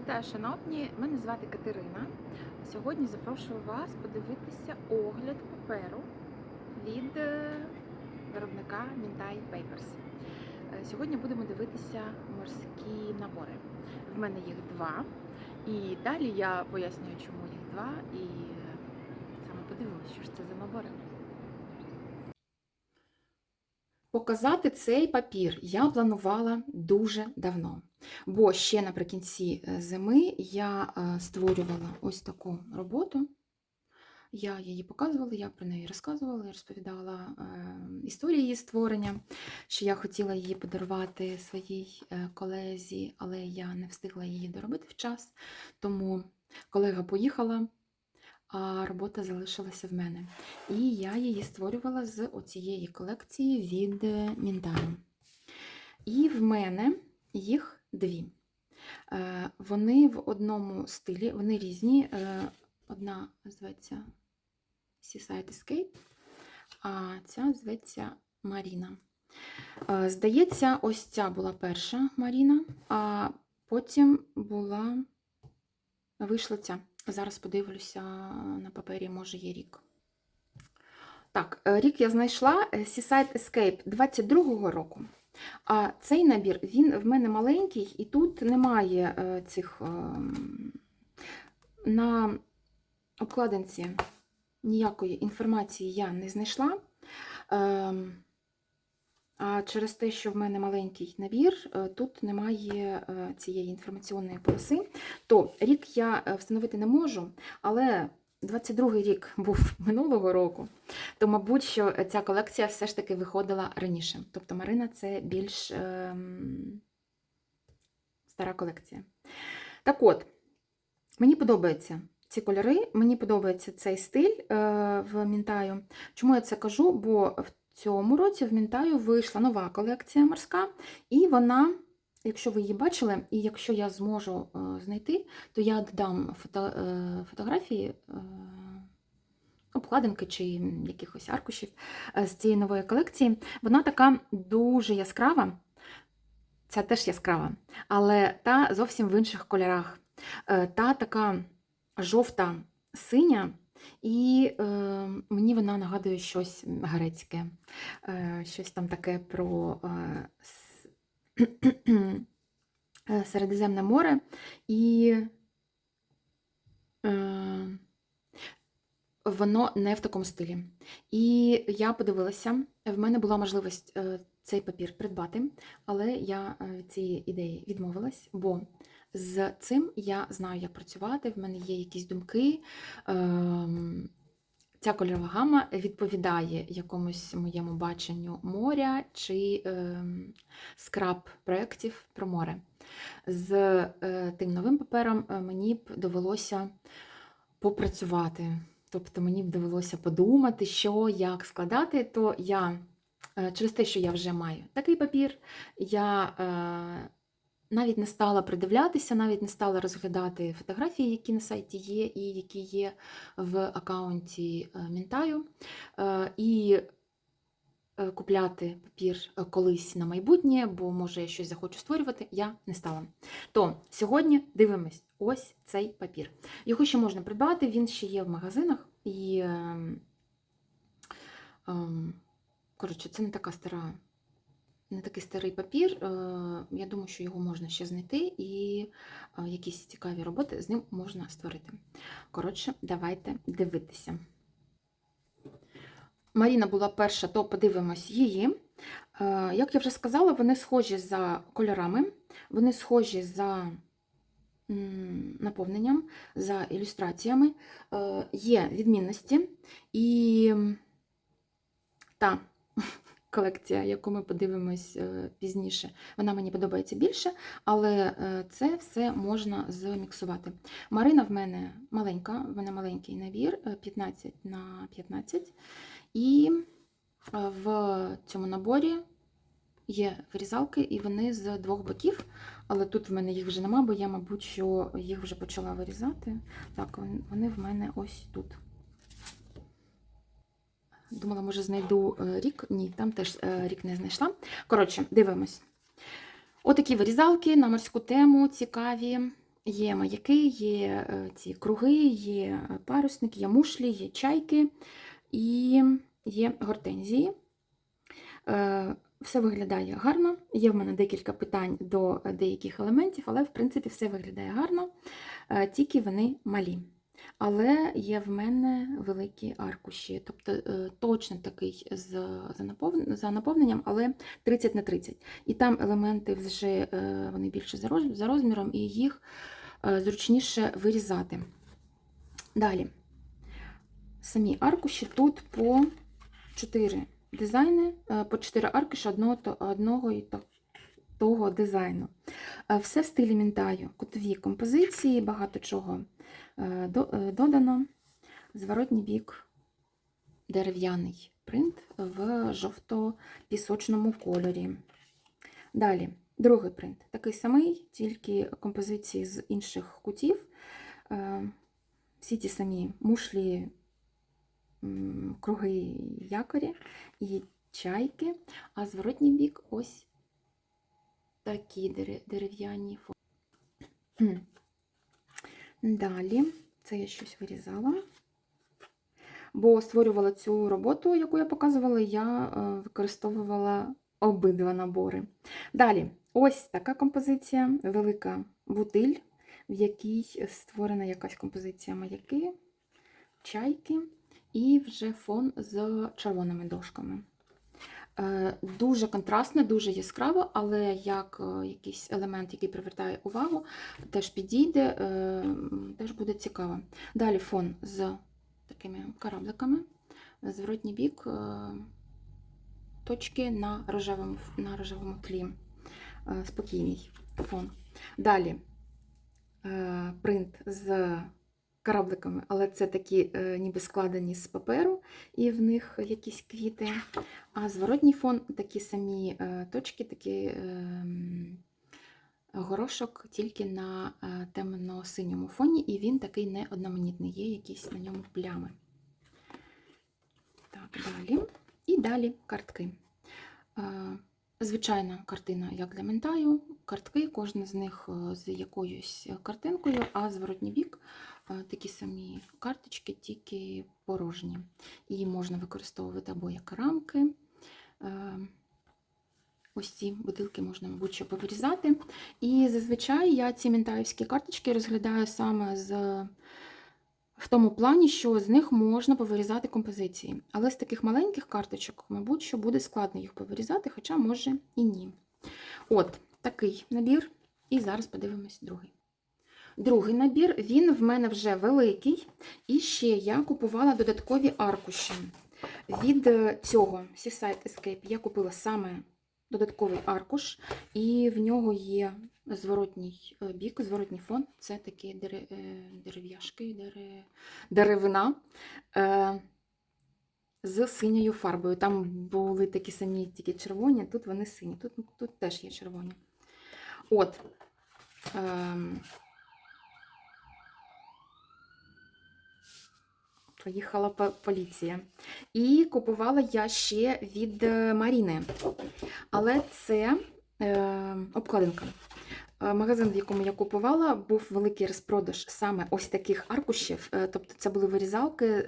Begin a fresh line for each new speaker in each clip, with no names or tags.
Вітаю, шановні! Мене звати Катерина. Сьогодні запрошую вас подивитися огляд паперу від е, виробника Mintai Papers. Е, Сьогодні будемо дивитися морські набори. В мене їх два. І далі я пояснюю, чому їх два, і е, саме подивимося, що ж це за набори. Показати цей папір я планувала дуже давно. Бо ще наприкінці е, зими я е, створювала ось таку роботу. Я її показувала, я про неї розказувала, я розповідала е, історію її створення, що я хотіла її подарувати своїй колезі, але я не встигла її доробити в час. Тому колега поїхала, робота залишилася в мене. І я її створювала з оцієї колекції від е, І в мене їх дві. Е, Вони в одному стилі, вони різні. Е, Одна зветься Seaside Escape, а ця зветься Маріна. Здається, ось ця була перша Маріна, а потім була вийшла ця. Зараз подивлюся на папері, може є рік. Так, е, рік я знайшла е, Seaside Escape 22-го року. А цей набір, він в мене маленький, і тут немає е, цих ем, на обкладинці ніякої інформації я не знайшла. А через те, що в мене маленький набір, е, тут немає е, цієї інформаційної полоси, то рік я е, встановити не можу, але 22-й рік був минулого року, то, мабуть, що ця колекція все ж таки виходила раніше. Тобто Марина це більш ем, стара колекція. Так от, мені подобаються ці кольори, мені подобається цей стиль е, в Мінтаю. Чому я це кажу? Бо в цьому році в Мінтаю вийшла нова колекція морська, і вона. Якщо ви її бачили, і якщо я зможу е, знайти, то я додам фото, е, фотографії, е, обкладинки чи якихось аркушів з цієї нової колекції. Вона така дуже яскрава. Ця теж яскрава, але та зовсім в інших кольорах. Та така жовта синя, і е, мені вона нагадує щось грецьке, е, щось там таке про. Е, е, Середземне море і е, воно не в такому стилі. І я подивилася, в мене була можливість е, цей папір придбати, але я е, від цієї ідеї відмовилась, бо з цим я знаю, як працювати, в мене є якісь думки. Ем, Ця кольорова гама відповідає якомусь моєму баченню моря чи ем, скраб проєктів про море. З е, тим новим папером е, мені б довелося попрацювати. Тобто мені б довелося подумати, що як складати, то я е, через те, що я вже маю такий папір, я навіть не стала придивлятися, навіть не стала розглядати фотографії, які на сайті є, і які є в аккаунті е, Мінтаю. Е, І е, купляти папір колись на майбутнє, бо може я щось захочу створювати, я не стала. То сьогодні дивимось ось цей папір. Його ще можна придбати, він ще є в магазинах. І, ем, ем, коротше, це не така стара, не такий старий папір. Е, Я думаю, що його можна ще знайти, і е, якісь цікаві роботи з ним можна створити. Коротше, давайте дивитися. Маріна була перша, то подивимось її. Е, Як я вже сказала, вони схожі за кольорами, вони схожі за наповненням, за ілюстраціями. Є відмінності. І та колекція, яку ми подивимось е, пізніше, вона мені подобається більше, але е, це все можна зміксувати. Марина в мене маленька, в мене маленький набір е, 15 на 15. І е, в цьому наборі є вирізалки, і вони з двох боків, але тут в мене їх вже нема, бо я, мабуть, що їх вже почала вирізати. Так, вони в мене ось тут. Думала, може, знайду е, рік. Ні, там теж е, рік не знайшла. Коротше, дивимось. Отакі вирізалки на морську тему цікаві. Є маяки, є е, ці круги, є парусники, є мушлі, є чайки і є гортензії. Все виглядає гарно. Є в мене декілька питань до деяких елементів, але в принципі все виглядає гарно, тільки вони малі. Але є в мене великі аркуші, тобто е, точно такий за, наповн- за наповненням, але 30 на 30. І там елементи вже е, вони більше за роз- за розміром, і їх е, зручніше вирізати. Далі. Самі аркуші тут по 4 дизайни, по 4 аркуші одного, одного і то- того дизайну. Все в стилі Мінтаю. Кутові композиції, багато чого додано. Зворотній бік дерев'яний принт в жовто-пісочному кольорі. Далі, другий принт. Такий самий, тільки композиції з інших кутів. Е, Всі ті самі мушлі, круги якорі і чайки, а зворотній бік ось такі дерев'яні фо- Хм. Далі, це я щось вирізала. Бо створювала цю роботу, яку я показувала, я е, використовувала обидва набори. Далі, ось така композиція, велика бутиль, в якій створена якась композиція маяки, чайки і вже фон з червоними дошками. Е, Дуже контрастно, дуже яскраво, але як е, якийсь елемент, який привертає увагу, теж підійде, е, теж буде цікаво. Далі фон з такими корабликами, зворотній бік, точки на рожевому, на рожевому тлі. Спокійний фон. Далі принт з корабликами, але це такі е, ніби складені з паперу, і в них якісь квіти. А зворотній фон такі самі е, точки, такі е, горошок тільки на е, темно-синьому фоні, і він такий не одноманітний, є якісь на ньому плями. Так, далі. І далі картки. Звичайна картина, як для ментаю, картки, кожна з них е, з якоюсь картинкою, а зворотній бік е, такі самі карточки, тільки порожні. Її можна використовувати або як рамки. Е, Ось ці бутилки можна, мабуть, що повирізати. І зазвичай я ці ментаївські карточки розглядаю саме з, в тому плані, що з них можна повирізати композиції. Але з таких маленьких карточок, мабуть, що буде складно їх повирізати, хоча може і ні. От такий набір. І зараз подивимось другий. Другий набір, він в мене вже великий. І ще я купувала додаткові аркуші. Від е, цього Seaside Escape я купила саме додатковий аркуш, і в нього є зворотній е, бік, зворотній фон. Це такі е, дерев'яшки, дере- деревина е, з синьою фарбою. Там були такі самі тільки червоні, тут вони сині, тут, тут теж є червоні. От. Поїхала поліція. І купувала я ще від е, Маріни. Але це е, обкладинка. Е, Магазин, в якому я купувала, був великий розпродаж саме ось таких аркушів. Е, Тобто це були вирізалки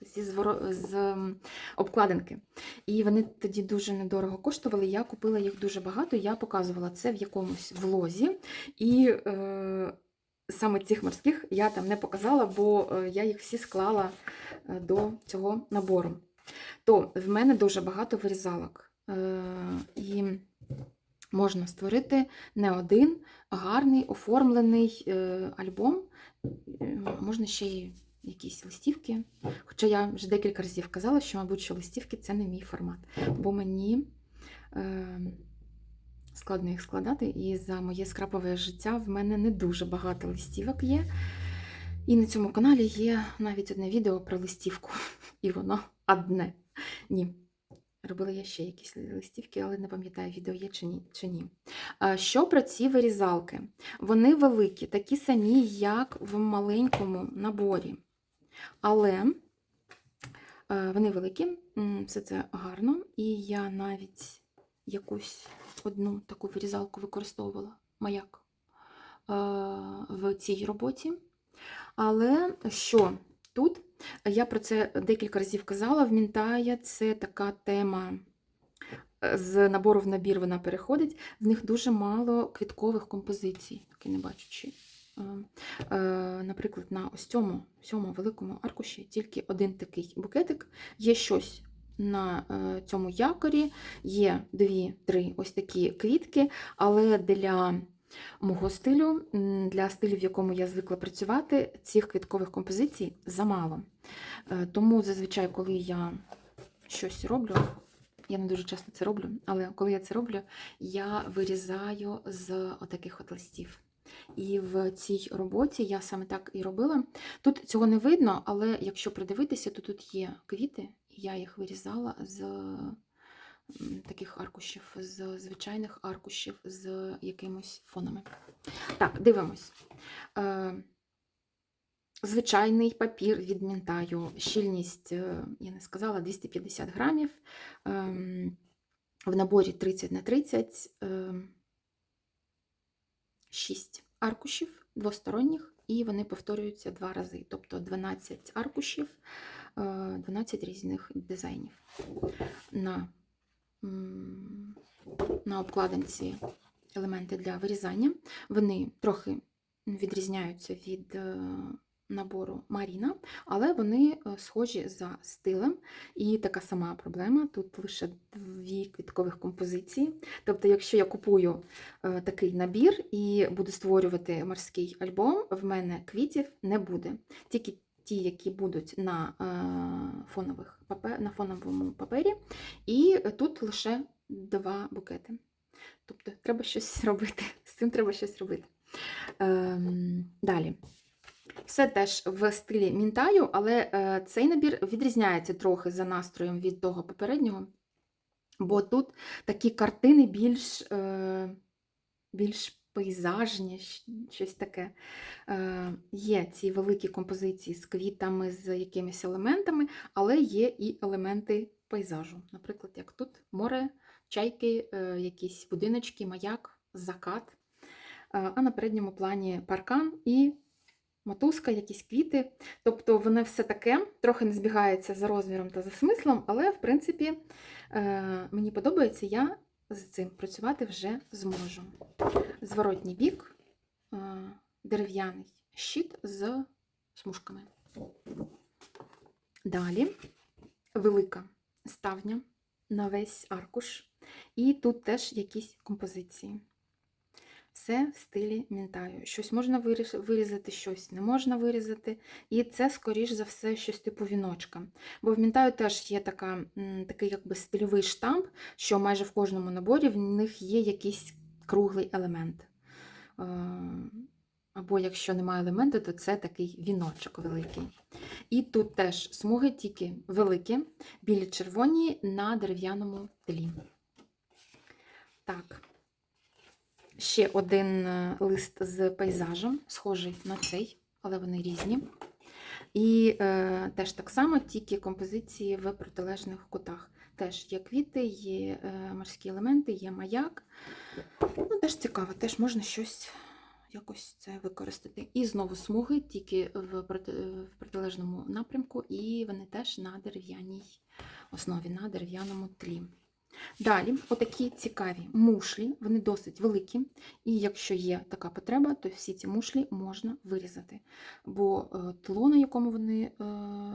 зі з обкладинки. І вони тоді дуже недорого коштували. Я купила їх дуже багато. Я показувала це в якомусь влозі. І е, саме цих морських я там не показала, бо е, я їх всі склала е, до цього набору. То в мене дуже багато вирізалок. Е, І можна створити не один гарний оформлений альбом. Можна ще й якісь листівки. Хоча я вже декілька разів казала, що, мабуть, що листівки це не мій формат, бо мені складно їх складати, і за моє скрапове життя в мене не дуже багато листівок є. І на цьому каналі є навіть одне відео про листівку, і воно одне. Ні. Робила я ще якісь листівки, але не пам'ятаю, відео є чи ні. чи ні. Що про ці вирізалки? Вони великі, такі самі, як в маленькому наборі. Але е, вони великі, все це гарно. І я навіть якусь одну таку вирізалку використовувала, маяк. в цій роботі. Але що тут? Я про це декілька разів казала. В Мінтая це така тема. е, З набору в набір вона переходить. В них дуже мало квіткових композицій, таки не бачучи. Е, е, Наприклад, на ось цьому, цьому великому аркуші тільки один такий букетик. Є щось на е, цьому якорі, є дві-три ось такі квітки, але для мого стилю, для стилю, в якому я звикла працювати, цих квіткових композицій замало. Е, Тому зазвичай, коли я щось роблю, я не дуже часто це роблю, але коли я це роблю, я вирізаю з отаких от листів. І в цій роботі я саме так і робила. Тут цього не видно, але якщо придивитися, то тут є квіти, я їх вирізала з таких аркушів, з звичайних аркушів з якимось фонами. Так, дивимось. Е, Звичайний папір від Мінтаю, щільність, е, я не сказала, 250 грамів. Ем, В наборі 30 на 30, ем, 6 аркушів двосторонніх, і вони повторюються два рази. Тобто 12 аркушів, 12 різних дизайнів. На, на обкладинці елементи для вирізання. Вони трохи відрізняються від е, набору Маріна, але вони е, схожі за стилем. І така сама проблема. Тут лише дві квіткових композиції. Тобто, якщо я купую е, такий набір і буду створювати морський альбом, в мене квітів не буде. Тільки ті, які будуть на, е, фонових папе- на фоновому папері, і тут лише два букети. Тобто треба щось робити. З цим треба щось робити. Ем, далі. Все теж в стилі Мінтаю, але е, цей набір відрізняється трохи за настроєм від того попереднього, бо тут такі картини більш, е, більш пейзажні, щось таке. Е, є ці великі композиції з квітами, з якимись елементами, але є і елементи пейзажу. Наприклад, як тут море, чайки, е, якісь будиночки, маяк, закат. Е, А на передньому плані паркан і мотузка, якісь квіти. Тобто воно все таке, трохи не збігається за розміром та за смислом, але, в принципі, мені подобається, я з цим працювати вже зможу. Зворотній бік, е, дерев'яний щит з смужками. Далі велика ставня на весь аркуш. І тут теж якісь композиції. Все в стилі Мінтаю. Щось можна вирізати, щось не можна вирізати. І це, скоріш за все, щось типу віночка. Бо в Мінтаю теж є така, такий якби стильовий штамп, що майже в кожному наборі в них є якийсь круглий елемент. Або якщо немає елементу, то це такий віночок великий. І тут теж смуги тільки великі, білі червоні на дерев'яному тлі. Так. Ще один е, лист з пейзажем, схожий на цей, але вони різні. І е, теж так само, тільки композиції в протилежних кутах. Теж є квіти, є е, морські елементи, є маяк. Ну, теж цікаво, теж можна щось якось це використати. І знову смуги, тільки в, в протилежному напрямку, і вони теж на дерев'яній основі, на дерев'яному тлі. Далі, отакі цікаві мушлі, вони досить великі, і якщо є така потреба, то всі ці мушлі можна вирізати, бо е, тло, на якому вони е,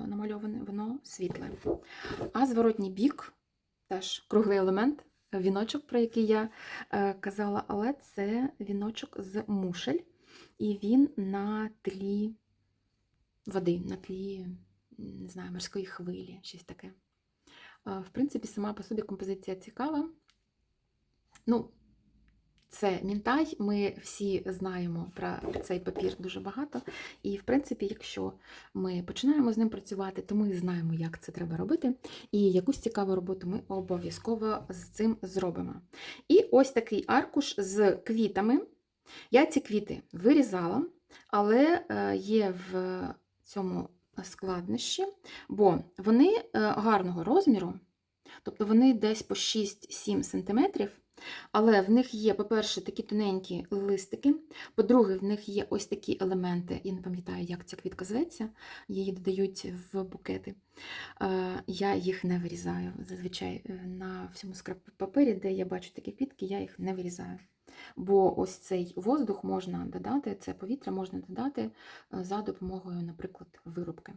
намальовані, воно світле. А зворотній бік теж круглий елемент, віночок, про який я е, казала, але це віночок з мушель, і він на тлі води, на тлі не знаю, морської хвилі, щось таке. В принципі, сама по собі композиція цікава. Ну, це мінтай, ми всі знаємо про цей папір дуже багато. І, в принципі, якщо ми починаємо з ним працювати, то ми знаємо, як це треба робити. І якусь цікаву роботу ми обов'язково з цим зробимо. І ось такий аркуш з квітами. Я ці квіти вирізала, але е, є в цьому складнощі, бо вони е, гарного розміру, тобто вони десь по 6-7 см, Але в них є, по-перше, такі тоненькі листики. По-друге, в них є ось такі елементи. Я не пам'ятаю, як ця квітка зветься, її додають в букети. Е, Я їх не вирізаю. Зазвичай е, на всьому скраб-папері, де я бачу такі квітки, я їх не вирізаю. Бо ось цей воздух можна додати, це повітря можна додати е, за допомогою, наприклад, вирубки.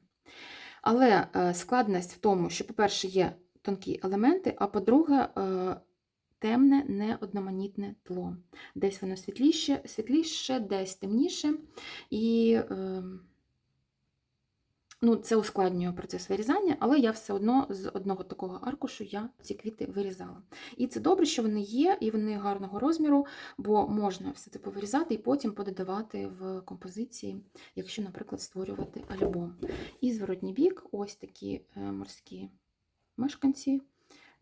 Але складність в тому, що, по-перше, є тонкі елементи, а по-друге, темне, неодноманітне тло. Десь воно світліше, світліше десь темніше. І е, ну, це ускладнює процес вирізання, але я все одно з одного такого аркушу я ці квіти вирізала. І це добре, що вони є, і вони гарного розміру, бо можна все це повирізати і потім пододавати в композиції, якщо, наприклад, створювати альбом. І зворотній бік ось такі е, морські мешканці,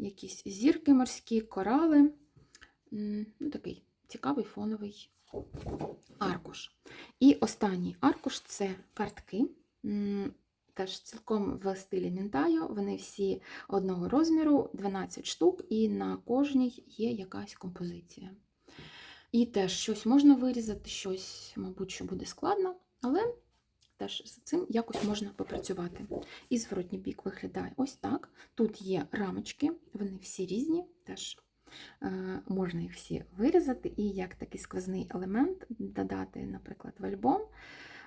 якісь зірки морські, корали. Ну, такий цікавий фоновий аркуш. І останній аркуш це картки. Теж цілком в стилі Мінтайо. Вони всі одного розміру, 12 штук, і на кожній є якась композиція. І теж щось можна вирізати, щось, мабуть, що буде складно, але теж з цим якось можна попрацювати. І зворотній бік виглядає ось так. Тут є рамочки, вони всі різні, теж е, можна їх всі вирізати, і як такий сквозний елемент додати, наприклад, в альбом.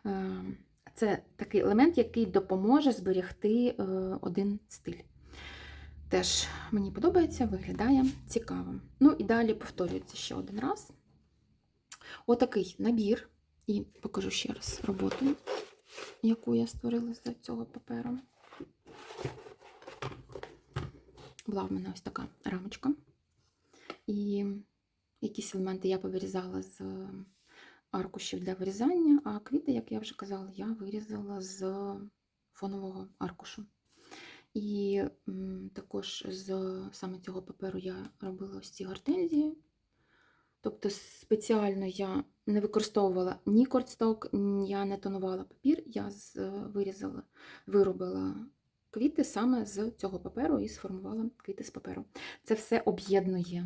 Е, Це такий елемент, який допоможе зберегти е, один стиль. Теж мені подобається, виглядає цікаво. Ну і далі повторюється ще один раз. Отакий набір, і покажу ще раз роботу, яку я створила з цього паперу. Була в мене ось така рамочка. І якісь елементи я повирізала з аркушів для вирізання, а квіти, як я вже казала, я вирізала з фонового аркушу. І також з саме цього паперу я робила ось ці гортензії. Тобто спеціально я не використовувала ні кортсток, ні- я не тонувала папір, я вирізала, виробила квіти саме з цього паперу і сформувала квіти з паперу. Це все об'єднує,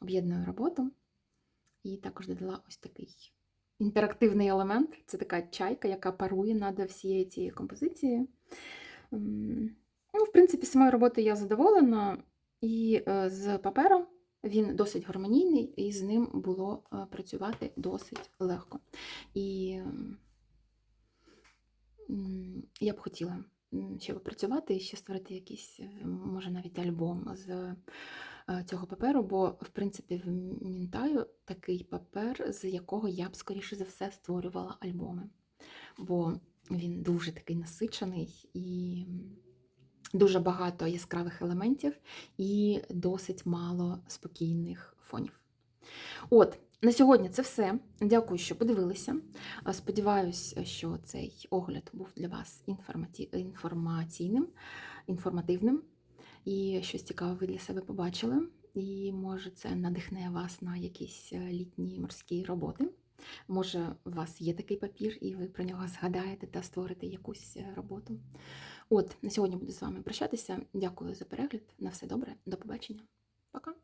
об'єднує роботу. І також додала ось такий інтерактивний елемент. Це така чайка, яка парує над всією цією композицією. Ну, в принципі, самою роботою я задоволена, і е, з папером він досить гармонійний, і з ним було е, працювати досить легко. І я б хотіла ще попрацювати і ще створити якийсь, е, може, навіть альбом з е, цього паперу, бо, в принципі, в Мінтаю такий папер, з якого я б, скоріше за все, створювала альбоми. Бо він дуже такий насичений і дуже багато яскравих елементів і досить мало спокійних фонів. От, на сьогодні це все. Дякую, що подивилися. Сподіваюсь, що цей огляд був для вас інформаційним, інформативним і щось цікаве ви для себе побачили. І може це надихне вас на якісь е, літні морські роботи. Може, у вас є такий папір, і ви про нього згадаєте та створите якусь е, роботу. От, на сьогодні буду з вами прощатися. Дякую за перегляд. На все добре, до побачення. Пока.